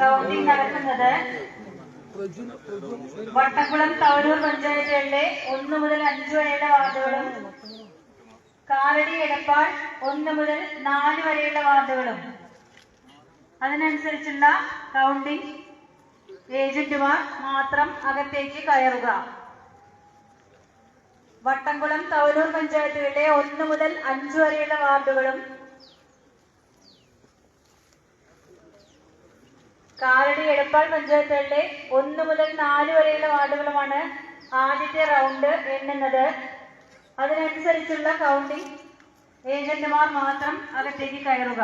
Counting നടക്കുന്നത് വട്ടക്കുളം തവനൂർ പഞ്ചായത്തുകളിലെ ഒന്ന് മുതൽ അഞ്ച് വരെയുള്ള വാർഡുകളും കാലടി എടപ്പാൾ ഒന്ന് മുതൽ നാല് വരെയുള്ള വാർഡുകളും. അതിനനുസരിച്ചുള്ള കൗണ്ടിംഗ് ഏജന്റുമാർ മാത്രം അകത്തേക്ക് കയറുക. വട്ടംകുളം തവനൂർ പഞ്ചായത്തുകളിലെ ഒന്ന് മുതൽ അഞ്ച് വരെയുള്ള വാർഡുകളും കാലടി എടപ്പാൾ പഞ്ചായത്തുകളിലെ ഒന്ന് മുതൽ നാല് വരെയുള്ള വാർഡുകളുമാണ് ആദ്യത്തെ റൗണ്ട് എണ്ണുന്നത്. അതിനനുസരിച്ചുള്ള കൗണ്ടിംഗ് ഏജന്റുമാർ മാത്രം അകത്തേക്ക് കയറുക.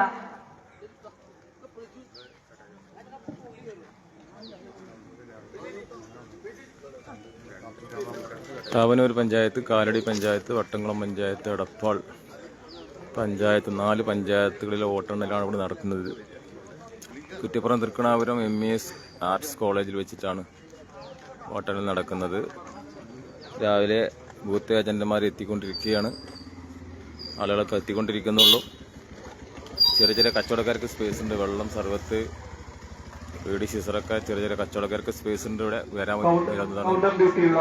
താവനൂർ പഞ്ചായത്ത് കാലടി പഞ്ചായത്ത് വട്ടംകുളം പഞ്ചായത്ത് എടപ്പാൾ പഞ്ചായത്ത് നാല് പഞ്ചായത്തുകളിലെ വോട്ടെണ്ണലാണ് ഇവിടെ നടക്കുന്നത്. Kuttippuram Thrikkanapuram M E S arts കോളേജിൽ വെച്ചിട്ടാണ് വോട്ടെണ്ണൽ നടക്കുന്നത്. രാവിലെ ബൂത്ത് ഏജന്റുമാർ എത്തിക്കൊണ്ടിരിക്കുകയാണ്. ആളുകളൊക്കെ എത്തിക്കൊണ്ടിരിക്കുന്നുള്ളൂ. ചെറിയ ചെറിയ കച്ചവടക്കാർക്ക് സ്പേസ് ഉണ്ട്. വെള്ളം സർവത്ത് വീട് ശിസറൊക്കെ ചെറിയ ചെറിയ കച്ചവടക്കാർക്ക് സ്പേസ് ഉണ്ട് ഇവിടെ. വരാൻ വരുന്നതാണ് കൗണ്ടർ ഡ്യൂട്ടിയുള്ള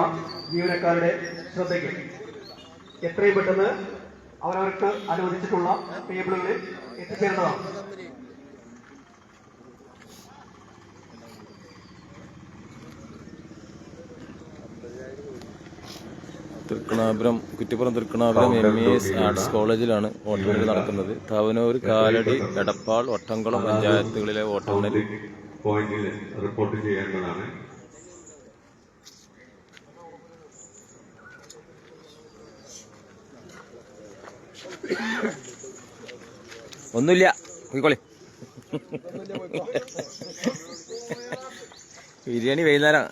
ജീവനക്കാരുടെ ശ്രദ്ധയ്ക്ക് എത്രയും പെട്ടെന്ന് അവരവർക്ക് അനുവദിച്ചിട്ടുള്ള ടേബിളുകളിൽ എത്തിച്ചേരേണ്ടതാണ്. Thrikkanapuram Kuttippuram Thrikkanapuram M E S arts കോളേജിലാണ് വോട്ടെണ്ണൽ നടക്കുന്നത്. തവനൂർ കാലടി എടപ്പാൾ ഒട്ടംകുളം പഞ്ചായത്തുകളിലെ വോട്ടെണ്ണൽ പോയിന്റിൽ റിപ്പോർട്ട് ചെയ്യേണ്ടതാണ്. ഒന്നുമില്ല. പോയിക്കോളി. ബിരിയാണി വൈകുന്നേരം.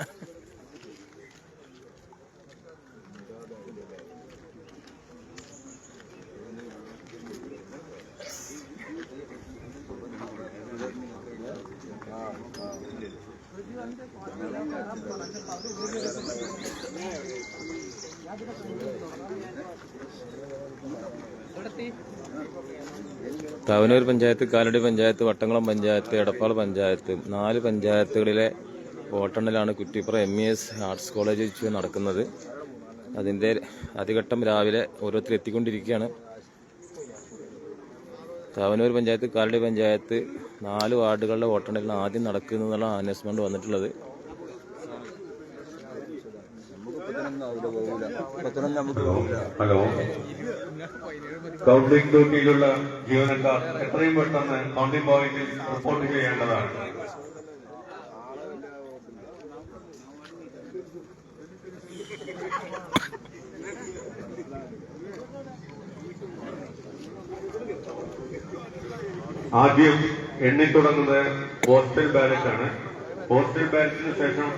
തവനൂർ പഞ്ചായത്ത് കാലടി പഞ്ചായത്ത് വട്ടംകുളം പഞ്ചായത്ത് എടപ്പാൾ പഞ്ചായത്ത് നാല് പഞ്ചായത്തുകളിലെ വോട്ടെണ്ണലാണ് Kuttippuram M E S arts college വെച്ച് നടക്കുന്നത്. അതിന്റെ ആദ്യഘട്ടം രാവിലെ ഓരോരുത്തർ എത്തിക്കൊണ്ടിരിക്കുകയാണ്. തവനൂർ പഞ്ചായത്ത് കാലടി പഞ്ചായത്ത് നാല് വാർഡുകളുടെ വോട്ടെണ്ണലാണ് ആദ്യം നടക്കുന്നതെന്നുള്ള അനൗൺസ്മെന്റ് വന്നിട്ടുള്ളത്. ഹലോ. കൗണ്ടിംഗ് ഡ്യൂട്ടിയിലുള്ള ജീവനക്കാർ എത്രയും പെട്ടെന്ന് കൗണ്ടിംഗ് പോയിന്റിൽ റിപ്പോർട്ട് ചെയ്യേണ്ടതാണ്. ആദ്യം എണ്ണി തുടങ്ങുന്നത് പോസ്റ്റൽ ബാലറ്റ് ആണ് പോസ്റ്റൽ ബാലറ്റിന് ശേഷം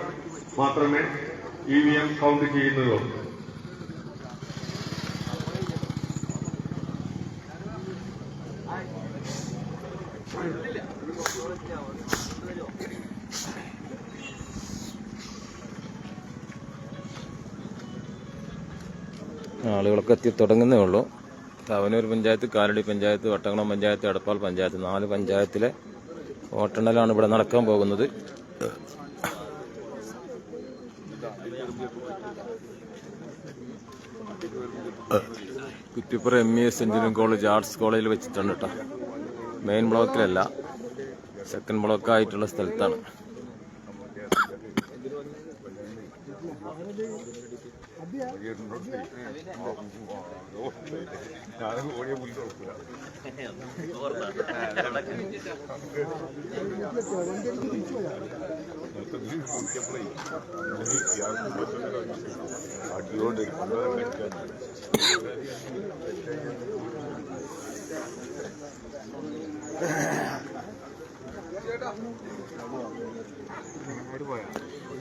മാത്രമേ ഇ വി എം കൗണ്ട് ചെയ്യുന്നത്. ആളുകളൊക്കെ എത്തി തുടങ്ങുന്നേ ഉള്ളൂ. തവനൂർ പഞ്ചായത്ത് കാലടി പഞ്ചായത്ത് വട്ടകുളം പഞ്ചായത്ത് എടപ്പാൾ പഞ്ചായത്ത് നാല് പഞ്ചായത്തിലെ വോട്ടെണ്ണലാണ് ഇവിടെ നടക്കാൻ പോകുന്നത്. Kuttippuram M E S engineering college arts കോളേജിൽ വെച്ചിട്ടാണ് കേട്ടോ. മെയിൻ ബ്ലോക്കിലല്ല സെക്കൻഡ്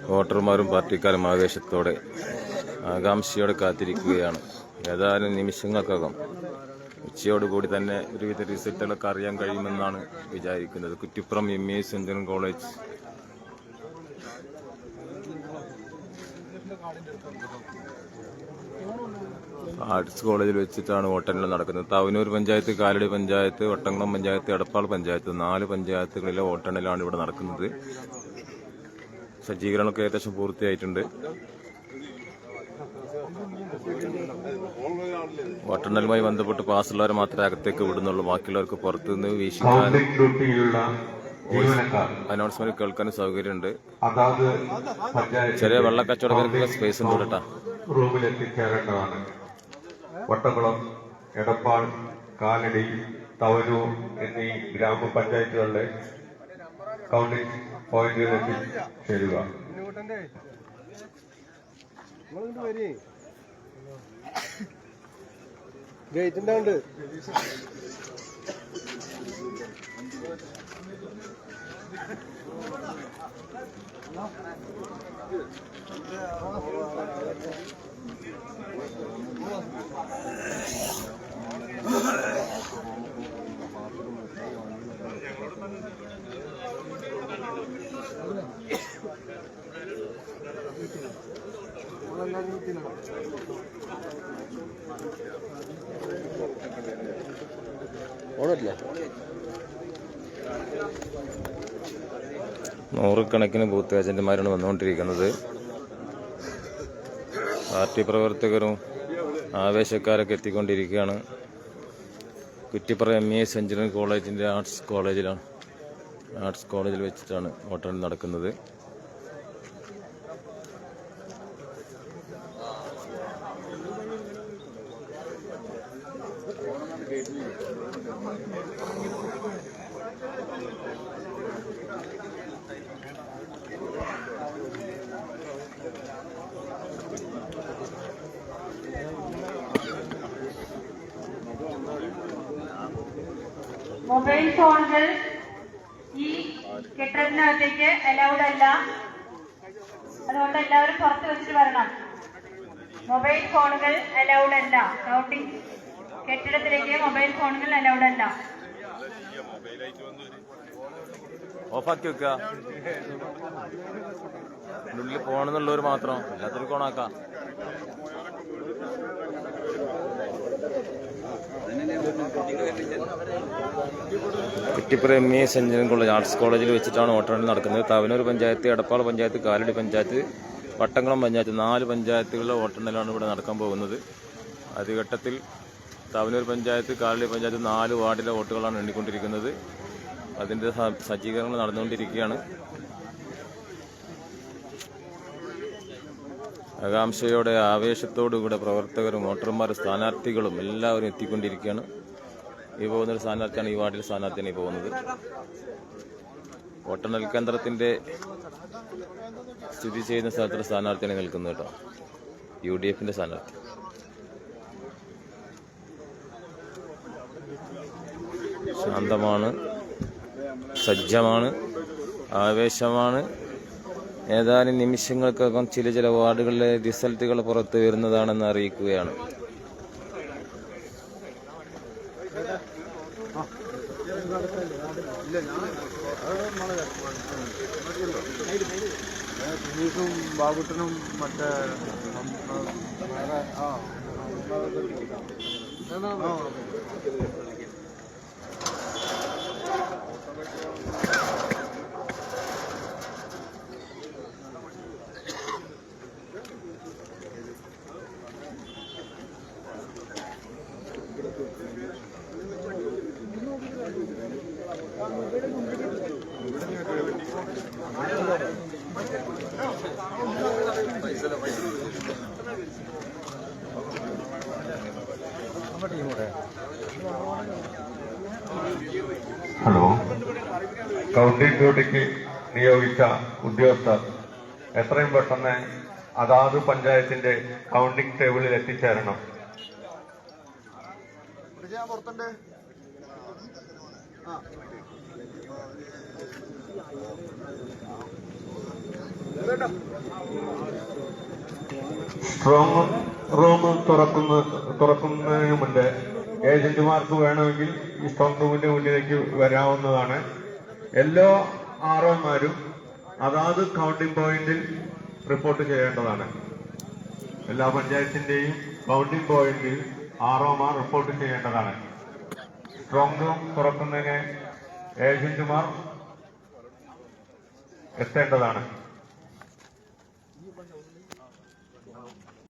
വോട്ടർമാരും പാർട്ടിക്കാരും ആവേശത്തോടെ ആകാംക്ഷയോടെ കാത്തിരിക്കുകയാണ്. ഏതാനും നിമിഷങ്ങൾക്കകം ഉച്ചയോടുകൂടി തന്നെ ഒരുവിധ റിസൾട്ടുകളൊക്കെ അറിയാൻ കഴിയുമെന്നാണ് വിചാരിക്കുന്നത്. Kuttippuram M A engineering college. Arts കോളേജിൽ വെച്ചിട്ടാണ് വോട്ടെണ്ണൽ നടക്കുന്നത്. തവനൂർ പഞ്ചായത്ത് കാലടി പഞ്ചായത്ത് വട്ടംകുളം പഞ്ചായത്ത് എടപ്പാൾ പഞ്ചായത്ത് നാല് പഞ്ചായത്തുകളിലെ വോട്ടെണ്ണലാണ് ഇവിടെ നടക്കുന്നത്. സജ്ജീകരണമൊക്കെ ഏകദേശം പൂർത്തിയായിട്ടുണ്ട്. വോട്ടെണ്ണലുമായി ബന്ധപ്പെട്ട് പാസ്സുള്ളവരെ മാത്രമേ അകത്തേക്ക് വിടുന്നുള്ളൂ. ബാക്കിയുള്ളവർക്ക് പുറത്തുനിന്ന് വീക്ഷിക്കാനും വീക്ഷിക്കാൻ ഡ്യൂട്ടിയിലുള്ള ജീവനക്കാർ. അനൗൺസ്മെന്റ് കേൾക്കാനും സൗകര്യമുണ്ട്. ചെറിയ വെള്ള ചെറിയ വെള്ളക്കച്ചവടക്കാർക്കുള്ള സ്പേസ് ഉണ്ട് കേട്ടാ. റൂമിൽ വട്ടകുളം എടപ്പാൾ കാലടി തവനൂർ എന്നീ ഗ്രാമപഞ്ചായത്തുകളിലെ കൗണ്ടിംഗ് പോയിന്റുകളിൽ എത്തിച്ചേരുക ഗേറ്റിന്റെ ഉണ്ട് നൂറുകണക്കിന് ബൂത്ത് ഏജന്റുമാരാണ് വന്നുകൊണ്ടിരിക്കുന്നത്. പാർട്ടി പ്രവർത്തകരും ആവേശക്കാരൊക്കെ എത്തിക്കൊണ്ടിരിക്കുകയാണ്. Kuttippuram M E S engineering കോളേജിന്റെ ആർട്സ് കോളേജിലാണ്. ആർട്സ് കോളേജിൽ വെച്ചിട്ടാണ് വോട്ടെണ്ണൽ നടക്കുന്നത്. മൊബൈൽ ഫോണുകൾ ഈ കെട്ടിടത്തിനകത്തേക്ക് അലൗഡ് അല്ല. അതുകൊണ്ട് എല്ലാവരും പുറത്ത് വെച്ചിട്ട് വരണം. മൊബൈൽ ഫോണുകൾ അലൗഡ് അല്ല. കൗണ്ടിംഗ് കെട്ടിടത്തിലേക്ക് മൊബൈൽ ഫോണുകൾ അലൗഡ് അല്ല ഓഫാക്കി വെക്കുക. ഉള്ളിൽ പോകണമെന്നുള്ളവർ മാത്രം. എല്ലാത്തിനും കോണാക്കാം. Kuttippuram M E S engineering college arts കോളേജിൽ വെച്ചിട്ടാണ് വോട്ടെണ്ണൽ നടക്കുന്നത്. തവനൂർ പഞ്ചായത്ത് എടപ്പാൾ പഞ്ചായത്ത് കാലടി പഞ്ചായത്ത് വട്ടംകുളം പഞ്ചായത്ത് നാല് പഞ്ചായത്തുകളിലെ വോട്ടെണ്ണലാണ് ഇവിടെ നടക്കാൻ പോകുന്നത്. ആദ്യഘട്ടത്തിൽ തവനൂർ പഞ്ചായത്ത് കാലടി പഞ്ചായത്ത് നാല് വാർഡിലെ വോട്ടുകളാണ് എണ്ണിക്കൊണ്ടിരിക്കുന്നത്. അതിന്റെ സജ്ജീകരണങ്ങൾ നടന്നുകൊണ്ടിരിക്കുകയാണ്. ആകാംക്ഷയോടെ ആവേശത്തോടുകൂടെ പ്രവർത്തകരും വോട്ടർമാരും സ്ഥാനാർത്ഥികളും എല്ലാവരും എത്തിക്കൊണ്ടിരിക്കുകയാണ്. ഈ പോകുന്നൊരു സ്ഥാനാർത്ഥിയാണ് ഈ വാർഡിലെ സ്ഥാനാർത്ഥിയാണ് ഈ പോകുന്നത്. വോട്ടെണ്ണൽ കേന്ദ്രത്തിന്റെ സ്ഥിതി ചെയ്യുന്ന സ്ഥലത്തുള്ള സ്ഥാനാർത്ഥിയാണ് നിൽക്കുന്നത് കേട്ടോ. യു ഡി എഫിന്റെ സ്ഥാനാർത്ഥി. ശാന്തമാണ് സജ്ജമാണ് ആവേശമാണ്. ഏതാനും നിമിഷങ്ങൾക്കകം ചില ചില വാർഡുകളിലെ റിസൾട്ടുകൾ പുറത്തു വരുന്നതാണെന്ന് അറിയിക്കുകയാണ്. സുനീഷും മറ്റേ ഉം, ആ ആ. ഹലോ. കൗണ്ടിംഗ് ഡ്യൂട്ടിക്ക് നിയോഗിച്ച ഉദ്യോഗസ്ഥർ എത്രയും പെട്ടെന്ന് അതാത് പഞ്ചായത്തിന്റെ കൗണ്ടിംഗ് ടേബിളിൽ എത്തിച്ചേരണം. സ്ട്രോങ് റൂം തുറക്കുന്ന തുറക്കുന്നതിന് മുമ്പ് ഏജന്റുമാർക്ക് വേണമെങ്കിൽ ഈ സ്ട്രോങ് റൂമിന്റെ മുന്നിലേക്ക് വരാവുന്നതാണ്. എല്ലാ ആർഒമാരും അതാത് കൗണ്ടിംഗ് പോയിന്റിൽ റിപ്പോർട്ട് ചെയ്യേണ്ടതാണ്. എല്ലാ പഞ്ചായത്തിന്റെയും കൗണ്ടിംഗ് പോയിന്റിൽ ആർഒമാർ റിപ്പോർട്ട് ചെയ്യേണ്ടതാണ്. സ്ട്രോങ് റൂം തുറക്കുന്നതിന് ഏജന്റുമാർ എത്തേണ്ടതാണ്.